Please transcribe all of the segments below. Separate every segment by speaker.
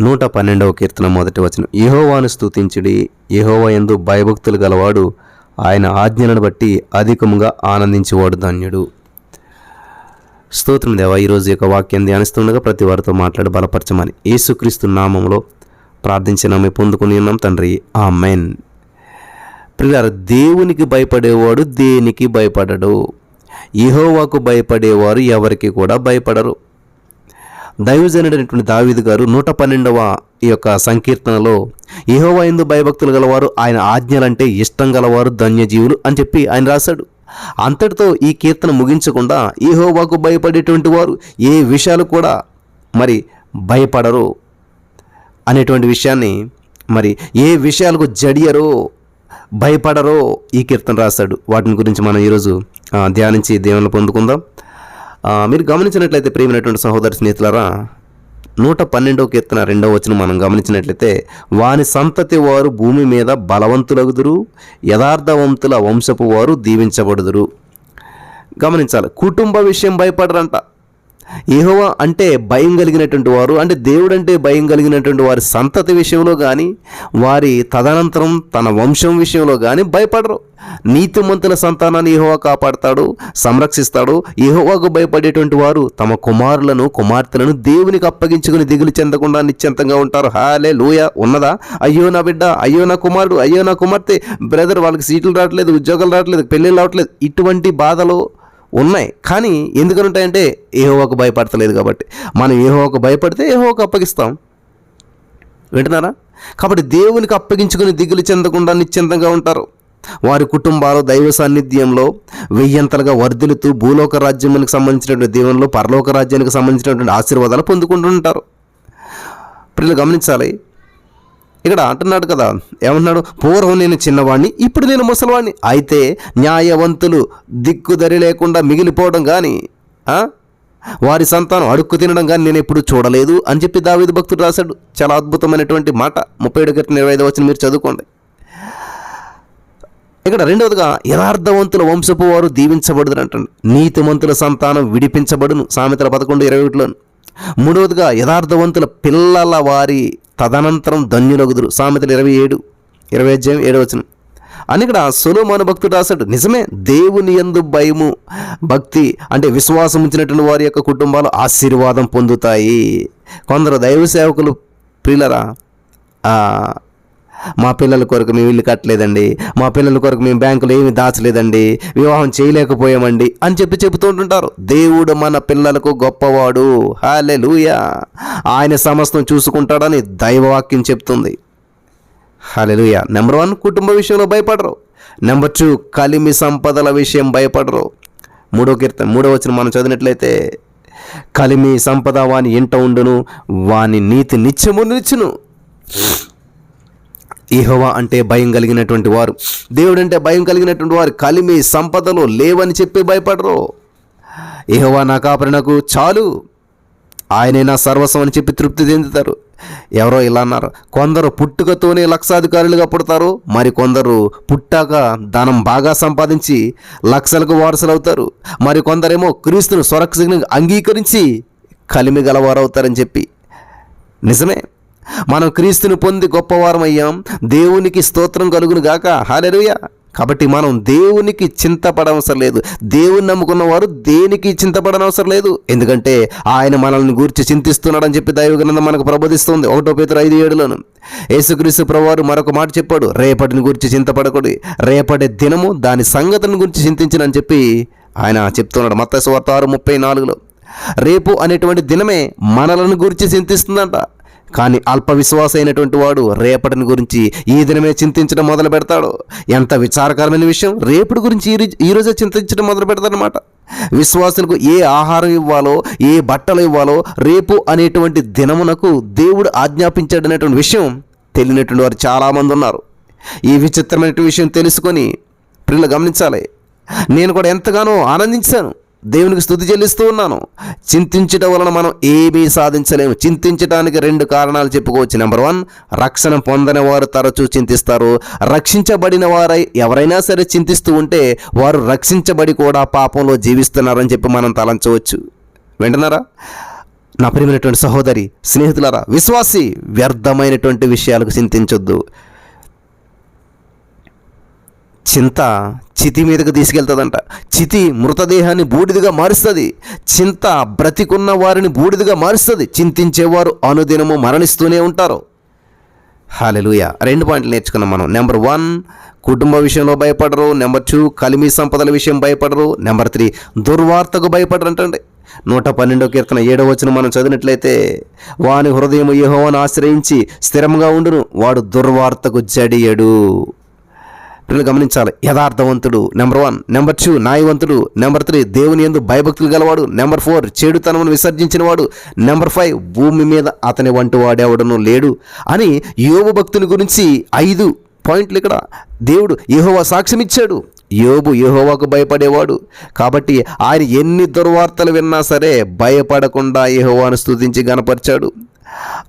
Speaker 1: నూట పన్నెండవ కీర్తన మొదటి వచనం. యహోవాను స్థుతించుడి యెహోవా యందు భయభక్తులు గలవాడు ఆయన ఆజ్ఞలను బట్టి అధికముగా ఆనందించేవాడు ధన్యుడు. స్తోత్రం దేవా ఈరోజు యొక్క వాక్యం ధ్యానిస్తుండగా ప్రతి వారితో మాట్లాడి బలపరచమని యేసుక్రీస్తు నామంలో ప్రార్థించిన మేము పొందుకుని ఉన్నాం తండ్రి. ఆ మెన్ పిల్లలు దేవునికి భయపడేవాడు దేనికి భయపడడు? ఇహోవాకు భయపడేవారు ఎవరికి కూడా భయపడరు. దైవజనుడైనటువంటి దావీదు గారు నూట పన్నెండవ ఈ యొక్క సంకీర్తనలో యెహోవా ఎందు భయభక్తులు గలవారు ఆయన ఆజ్ఞలంటే ఇష్టం గలవారు ధన్యజీవులు అని చెప్పి ఆయన రాశాడు. అంతటితో ఈ కీర్తన ముగించకుండా యెహోవాకు భయపడేటువంటి వారు ఏ విషయాలు కూడా మరి భయపడరు అనేటువంటి విషయాన్ని మరి ఏ విషయాలకు జడియరో భయపడరో ఈ కీర్తన రాశాడు. వాటిని గురించి మనం ఈరోజు ధ్యానించి దేవుని పొందుకుందాం. మీరు గమనించినట్లయితే ప్రియమైనటువంటి సహోదరి స్నేహితులరా నూట పన్నెండవ కీర్తన రెండవ వచ్చిన మనం గమనించినట్లయితే వాని సంతతి వారు భూమి మీద బలవంతులగుదురు యథార్థవంతుల వంశపు వారు దీవించబడుదురు. గమనించాలి. కుటుంబ విషయం భయపడరంట. యెహోవా అంటే భయం కలిగినటువంటి వారు అంటే దేవుడు అంటే భయం కలిగినటువంటి వారి సంతతి విషయంలో కానీ వారి తదనంతరం తన వంశం విషయంలో కానీ భయపడరు. నీతిమంతుల సంతానాన్ని యెహోవా కాపాడతాడు సంరక్షిస్తాడు. యెహోవాకు భయపడేటువంటి వారు తమ కుమారులను కుమార్తెలను దేవునికి అప్పగించుకుని దిగులు చెందకుండా నిశ్చంతంగా ఉంటారు. హాలే లూయ ఉన్నదా? అయ్యో నా బిడ్డ అయ్యో నా కుమారుడు అయ్యో నా కుమార్తె. బ్రదర్ వాళ్ళకి సీట్లు రావట్లేదు ఉద్యోగాలు రావట్లేదు పెళ్ళిళ్ళు రావట్లేదు. ఇటువంటి బాధలు ఉన్నాయి. కానీ ఎందుకని ఉంటాయంటే ఏహోవాకు భయపడతలేదు కాబట్టి. మనం ఏహోవాకు భయపడితే ఏహోవాకు అప్పగిస్తాం. వింటున్నారా? కాబట్టి దేవునికి అప్పగించుకుని దిగులు చెందకుండా నిశ్చింతంగా ఉంటారు. వారి కుటుంబాలు దైవ సాన్నిధ్యంలో వెయ్యంతలుగా వర్ధిల్లుతూ భూలోక రాజ్యమునికి సంబంధించినటువంటి దేవునిలో పరలోక రాజ్యానికి సంబంధించినటువంటి ఆశీర్వాదాలు పొందుకుంటుంటారు పిల్లలు గమనించాలి ఇక్కడ అంటున్నాడు కదా ఏమన్నాడు పూర్వం నేను చిన్నవాడిని ఇప్పుడు నేను ముసలివాడిని అయితే న్యాయవంతులు దిక్కుదరి లేకుండా మిగిలిపోవడం కానీ వారి సంతానం అడుక్కు తినడం కానీ నేను ఎప్పుడు చూడలేదు అని చెప్పి దావేది భక్తుడు రాశాడు. చాలా అద్భుతమైనటువంటి మాట. ముప్పై ఏడు గంటల ఇరవై ఐదు వచ్చిన మీరు చదువుకోండి. ఇక్కడ రెండవదిగా యథార్థవంతుల వంశపు వారు దీవించబడుదని అంటండి. నీతిమంతుల సంతానం విడిపించబడును సామెతల పదకొండు ఇరవై ఒకటిలో మూడవదిగా యథార్థవంతుల పిల్లల వారి తదనంతరం ధన్యులగుదురు. సామెతలు ఇరవై ఏడు ఇరవై అధ్యాయం ఏడు వచ్చిన అని ఇక్కడ సొలోమాను భక్తుడు రాశాడు. నిజమే దేవుని యందు భయము భక్తి అంటే విశ్వాసం ఉంచినటువంటి వారి యొక్క కుటుంబాలు ఆశీర్వాదం పొందుతాయి. కొందరు దైవ సేవకులు ప్రియులరా మా పిల్లల కొరకు మేము ఇల్లు కట్టలేదండి. మా పిల్లల కొరకు మేము బ్యాంకులో ఏమి దాచలేదండి. వివాహం చేయలేకపోయామండి అని చెప్పి చెబుతుంటుంటారు దేవుడు మన పిల్లలకు గొప్పవాడు. హాలే ఆయన సమస్తం చూసుకుంటాడని దైవవాక్యం చెప్తుంది. హాలే లూయా నెంబర్ వన్ కుటుంబ విషయంలో భయపడరు. నెంబర్ టూ కలిమి సంపదల విషయం భయపడరు. మూడో కీర్తన మూడో వచ్చిన మనం చదివినట్లయితే కలిమి సంపద వాని ఇంట ఉండును వాని నీతి నిత్యము నిచ్చును ఈహోవా అంటే భయం కలిగినటువంటి వారు. దేవుడు అంటే భయం కలిగినటువంటి వారు. కలిమి సంపదలు లేవని చెప్పి భయపడరు. ఇహోవా నా కాపరి నాకు చాలు ఆయనైనా సర్వస్వం అని చెప్పి తృప్తి చెందుతారు. ఎవరో ఇలా అన్నారు. కొందరు పుట్టుకతోనే లక్షాధికారులుగా పుడతారు. మరి కొందరు పుట్టాక ధనం బాగా సంపాదించి లక్షలకు వారసులు అవుతారు మరి కొందరేమో క్రీస్తును స్వరక్షణ అంగీకరించి కలిమి గలవారవుతారని చెప్పి. నిజమే? మనం క్రీస్తుని పొంది గొప్పవారం అయ్యాం దేవునికి స్తోత్రం కలుగును గాక. హాలెలుయ కాబట్టి మనం దేవునికి చింతపడవసరం లేదు. దేవుని నమ్ముకున్న వారు దేనికి చింతపడనవసరం లేదు. ఎందుకంటే ఆయన మనల్ని గురించి చింతిస్తున్నాడని చెప్పి దైవ గ్రంథం మనకు ప్రబోధిస్తుంది. ఒకటో పేతురు ఐదు ఏడులోను. యేసుక్రీస్తు ప్రభువారు మరొక మాట చెప్పాడు. రేపటిని గురించి చింతపడకూడదు రేపటి దినము దాని సంగతిని గురించి చింతించనని చెప్పి ఆయన చెప్తున్నాడు. మత్త వార్త ఆరు ముప్పై నాలుగులో. రేపు అనేటువంటి దినమే మనలను గురించి చింతిస్తుందంట. కానీ అల్ప విశ్వాస అయినటువంటి వాడు రేపటిని గురించి ఈ దినమే చింతించడం మొదలు పెడతాడు. ఎంత విచారకరమైన విషయం. రేపటి గురించి ఈ రోజు- రోజే చింతించడం మొదలు పెడతాడనమాట విశ్వాసులకు ఏ ఆహారం ఇవ్వాలో ఏ బట్టలు ఇవ్వాలో రేపు అనేటువంటి దినమునకు దేవుడు ఆజ్ఞాపించాడు అనేటువంటి విషయం తెలియనటువంటి వారు చాలామంది ఉన్నారు. ఈ విచిత్రమైన విషయం తెలుసుకొని పిల్లలు గమనించాలి. నేను కూడా ఎంతగానో ఆనందించాను. దేవునికి స్థుతి చెల్లిస్తూ ఉన్నాను. చింతించడం వలన మనం ఏమీ సాధించలేము. చింతించడానికి రెండు కారణాలు చెప్పుకోవచ్చు. నెంబర్ వన్ రక్షణ పొందని వారు తరచూ చింతిస్తారు. రక్షించబడిన వారై ఎవరైనా సరే చింతిస్తూ ఉంటే వారు రక్షించబడి కూడా పాపంలో జీవిస్తున్నారని చెప్పి మనం తలంచవచ్చు. వింటున్నారా? నా ప్రియమైనటువంటి సహోదరి స్నేహితులారా విశ్వాసి వ్యర్థమైనటువంటి విషయాలకు చింతించొద్దు. చింత చితి మీదకు తీసుకెళ్తుందంట. చితి మృతదేహాన్ని బూడిదిగా మారుస్తుంది. చింత బ్రతికున్న వారిని బూడిదిగా మారుస్తుంది. చింతించేవారు అనుదినము మరణిస్తూనే ఉంటారు. హాలెలుయ. రెండు పాయింట్లు నేర్చుకున్నాం మనం. నెంబర్ వన్ కుటుంబ విషయంలో భయపడరు. నెంబర్ టూ కలిమి సంపదల విషయం భయపడరు. నెంబర్ త్రీ దుర్వార్తకు భయపడరు అంటే నూట పన్నెండో కీర్తన ఏడవ వచ్చిన మనం చదివినట్లయితే వాని హృదయం యెహోవాను ఆశ్రయించి స్థిరంగా ఉండును. వాడు దుర్వార్తకు జడియడు. పిల్లలు గమనించాలి. యథార్థవంతుడు నెంబర్ వన్. నెంబర్ టూ న్యాయవంతుడు. నెంబర్ త్రీ దేవుని ఎందు భయభక్తులు గలవాడు. నెంబర్ ఫోర్ చెడుతనమును విసర్జించిన వాడు. నెంబర్ ఫైవ్ భూమి మీద అతని వంటి వాడేవడను లేడు అని యోగు భక్తుని గురించి ఐదు పాయింట్లు ఇక్కడ. దేవుడు యహోవా సాక్ష్యం ఇచ్చాడు యోబు యహోవాకు భయపడేవాడు. కాబట్టి ఆయన ఎన్ని దుర్వార్తలు విన్నా సరే భయపడకుండా యహోవాను స్థుతించి గనపరిచాడు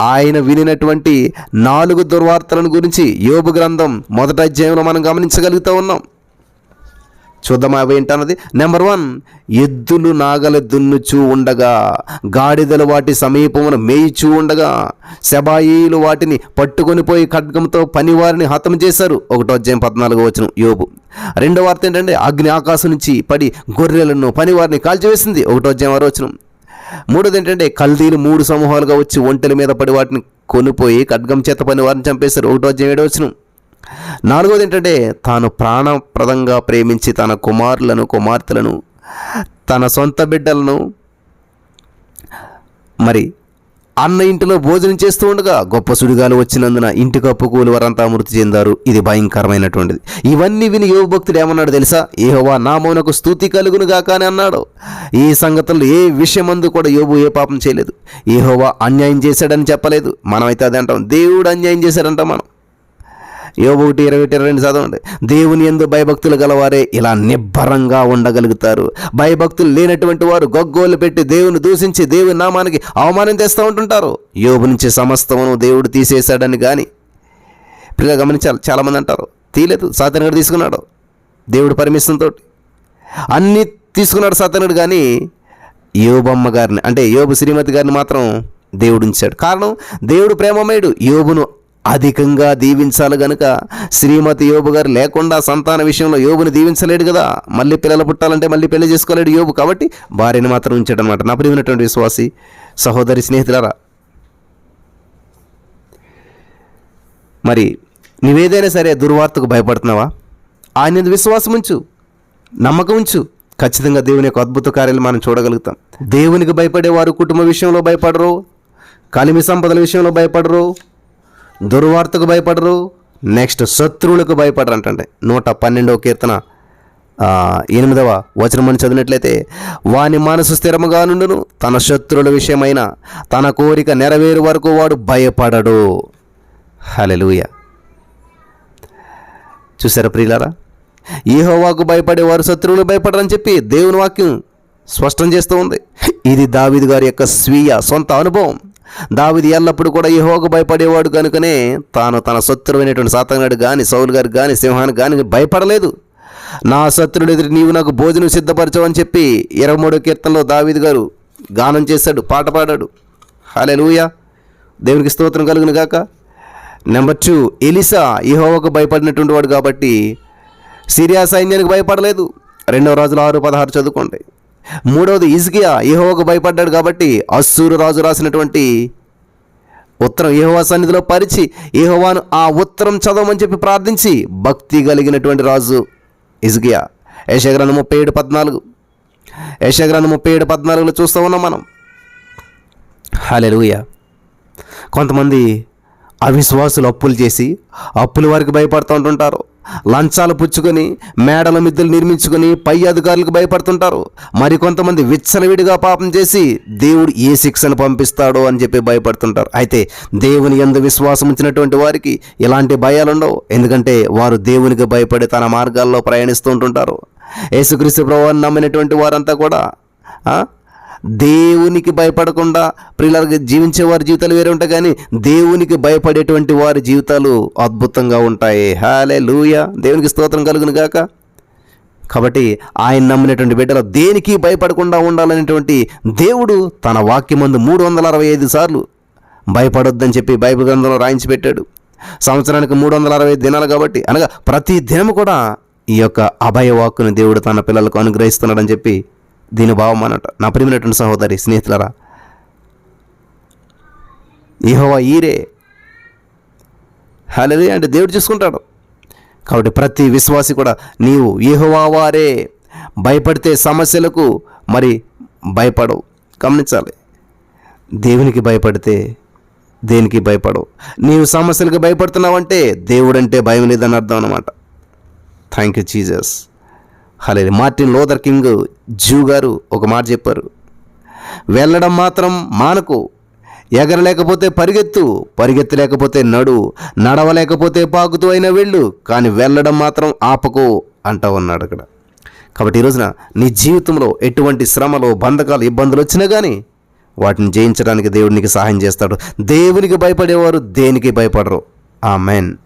Speaker 1: ఆయన వినినటువంటి నాలుగు దుర్వార్తలను గురించి యోబు గ్రంథం మొదట అధ్యాయంలో మనం గమనించగలుగుతూ ఉన్నాం. చూద్దాం అవి ఏంటన్నది? నెంబర్ వన్ ఎద్దులు నాగల దున్నుచూ ఉండగా గాడిదలు వాటి సమీపమును మేయిచూ ఉండగా శబాయిలు వాటిని పట్టుకొని పోయి ఖడ్గంతో పనివారిని హతం చేశారు. ఒకటో అధ్యాయం పద్నాలుగో వచ్చిన యోబు. రెండో వార్త ఏంటంటే అగ్ని ఆకాశం నుంచి పడి గొర్రెలను పనివారిని కాల్చివేసింది. ఒకటో అధ్యాయం ఆరో వచనం. మూడోది ఏంటంటే కల్దీలు మూడు సమూహాలుగా వచ్చి ఒంటెల మీద పడి వాటిని కొనిపోయి ఖడ్గం చేత పని వారిని చంపేశారు. ఒకటో అధ్యాయం వచ్చిన నాలుగోది ఏంటంటే తాను ప్రాణప్రదంగా ప్రేమించి తన కుమారులను కుమార్తెలను తన సొంత బిడ్డలను మరి అన్న ఇంటిలో భోజనం చేస్తూ ఉండగా గొప్ప సుడిగాలు వచ్చినందున ఇంటి కప్పుకూలు వారంతా మృతి చెందారు. ఇది భయంకరమైనటువంటిది. ఇవన్నీ విని యోగ భక్తుడు ఏమన్నాడు తెలుసా? ఏహోవా నామోనకు స్థుతి కలుగును గాక అని అన్నాడు. ఈ సంగతులు ఏ విషయమందు కూడా యోబు ఏ పాపం చేయలేదు. ఏహోవా అన్యాయం చేశాడని చెప్పలేదు. మనమైతే అదే అంటాం దేవుడు అన్యాయం చేశాడంట మనం. యోబు ఒకటి ఇరవై ఒకటి ఇరవై రెండు చదవండి. దేవుని ఎందు భయభక్తులు గలవారే ఇలా నిబ్బరంగా ఉండగలుగుతారు. భయభక్తులు లేనటువంటి వారు గొగ్గోలు పెట్టి దేవుని దూషించి దేవుని నామానికి అవమానం తెస్తూ ఉంటుంటారు. యోబు నుంచి సమస్తమును దేవుడు తీసేశాడని కానీ పిల్లలు గమనించాలి చాలామంది అంటారు తీయలేదు సాతనగడు తీసుకున్నాడు దేవుడు పర్మిషన్ తోటి. అన్నీ తీసుకున్నాడు సాతనుడు కానీ యోబమ్మ గారిని అంటే యోబు శ్రీమతి గారిని మాత్రం దేవుడు ఉంచాడు. కారణం దేవుడు ప్రేమమయుడు యోబును అధికంగా దీవించాలి గనుక శ్రీమతి యోబు గారు లేకుండా సంతాన విషయంలో యోబుని దీవించలేడు కదా. మళ్ళీ పిల్లలు పుట్టాలంటే మళ్ళీ పెళ్ళి చేసుకోలేడు యోబు కాబట్టి భార్యని మాత్రం ఉంచాడనమాట. నా ప్రియమైనటువంటి విశ్వాసి సహోదరి స్నేహితులారా మరి నీవేదైనా సరే దుర్వార్తకు భయపడుతున్నావా? ఆయన విశ్వాసం ఉంచు నమ్మకం ఉంచు ఖచ్చితంగా దేవుని యొక్క అద్భుత కార్యాలు మనం చూడగలుగుతాం. దేవునికి భయపడేవారు కుటుంబ విషయంలో భయపడరు కలిమి సంపదల విషయంలో భయపడరు దుర్వార్తకు భయపడరు నెక్స్ట్ శత్రువులకు భయపడరు అంటే నూట పన్నెండవ కీర్తన ఎనిమిదవ వచనమని చదివినట్లయితే వాని మనసు స్థిరముగా నుండును తన శత్రువుల విషయమైన తన కోరిక నెరవేరు వరకు వాడు భయపడడు. హలెలుయ చూసారా ప్రియులారా? ఈహోవాకు భయపడే వారు శత్రువులు భయపడరని చెప్పి దేవుని వాక్యం స్పష్టం చేస్తూ ఉంది. ఇది దావిద్ గారి యొక్క స్వీయ సొంత అనుభవం. దావిది ఎల్లప్పుడు కూడా యహోకు భయపడేవాడు కనుకనే తాను తన శత్రువైనటువంటి సాతంగాడు కానీ సౌలు గారు కానీ సింహానికి కానీ భయపడలేదు. నా శత్రుడు ఎదురు నీవు నాకు భోజనం సిద్ధపరచవని చెప్పి ఇరవై మూడో కీర్తనలో దావిది గారు గానం చేశాడు పాట పాడాడు. హాలే దేవునికి స్తోత్రం కలుగును గాక. నెంబర్ టూ ఎలిసా యెహోవాకు భయపడినటువంటి వాడు కాబట్టి సిరియా సైన్యానికి భయపడలేదు. రెండవ రోజులు ఆరు పదహారు చదువుకోండి. మూడవది ఇజ్కియా యెహోవాకు భయపడ్డాడు కాబట్టి అస్సూరు రాజు రాసినటువంటి ఉత్తరం యెహోవా సన్నిధిలో పరిచి యెహోవాను ఆ ఉత్తరం చదవమని చెప్పి ప్రార్థించి భక్తి కలిగినటువంటి రాజు ఇజ్గియా యశగ్రంథం ముప్పై ఏడు పద్నాలుగు. యశగ్రంథం ముప్పై ఏడు పద్నాలుగులో చూస్తూ ఉన్నాం మనం. హాలెలూయా కొంతమంది అవిశ్వాసులు అప్పులు చేసి అప్పుల వారికి భయపడుతూ ఉంటుంటారు. లంచాలు పుచ్చుకొని మేడల మిద్దెలు నిర్మించుకొని పై అధికారులకు భయపడుతుంటారు. మరికొంతమంది విచ్చలవిడిగా పాపం చేసి దేవుడు ఏ శిక్షను పంపిస్తాడో అని చెప్పి భయపడుతుంటారు. అయితే దేవుని ఎందు విశ్వాసం ఉంచినటువంటి వారికి ఇలాంటి భయాలు ఉండవు ఎందుకంటే వారు దేవునికి భయపడి తన మార్గాల్లో ప్రయాణిస్తూ ఉంటుంటారు. యేసుక్రీస్తు ప్రభావాన్ని నమ్మినటువంటి వారంతా కూడా దేవునికి భయపడకుండా ప్రియులకు జీవించే వారి జీవితాలు వేరే ఉంటాయి కానీ దేవునికి భయపడేటువంటి వారి జీవితాలు అద్భుతంగా ఉంటాయి. హాలే లూయ దేవునికి స్తోత్రం కలుగును గాక. కాబట్టి ఆయన నమ్మినటువంటి బిడ్డలు దేనికి భయపడకుండా ఉండాలనేటువంటి దేవుడు తన వాక్యమందు మూడు వందల అరవై ఐదు సార్లు భయపడొద్దని చెప్పి బైబిల్ గ్రంథంలో రాయించి పెట్టాడు సంవత్సరానికి మూడు వందల అరవై దినాలు కాబట్టి అనగా ప్రతి దినం కూడా ఈ యొక్క అభయవాక్కును దేవుడు తన పిల్లలకు అనుగ్రహిస్తున్నాడని చెప్పి దీని భావం అనట నా ప్రియమైనటువంటి సహోదరి స్నేహితులరా ఈహోవా ఈరే. హాలే అంటే దేవుడు చూసుకుంటాడు. కాబట్టి ప్రతి విశ్వాసి కూడా నీవు ఈహోవా వారే. భయపడితే సమస్యలకు మరి భయపడవు. గమనించాలి. దేవునికి భయపడితే దేనికి భయపడవు? నీవు సమస్యలకు భయపడుతున్నావంటే దేవుడంటే భయం లేదని అర్థం అనమాట థ్యాంక్ యూ చీజస్ హలే మార్టిన్ లోదర్ కింగ్ జూ గారు ఒక మాట చెప్పారు. వెళ్ళడం మాత్రం మానకు. ఎగరలేకపోతే పరిగెత్తు పరిగెత్తలేకపోతే నడు నడవలేకపోతే పాకుతూ అయినా వెళ్ళు కానీ వెళ్ళడం మాత్రం ఆపకు అంటా ఉన్నాడు అక్కడ. కాబట్టి ఈ రోజున నీ జీవితంలో ఎటువంటి శ్రమలు బంధకాలు ఇబ్బందులు వచ్చినా కానీ వాటిని జయించడానికి దేవుడికి సహాయం చేస్తాడు. దేవునికి భయపడేవారు దేనికి భయపడరు. ఆ మెయిన్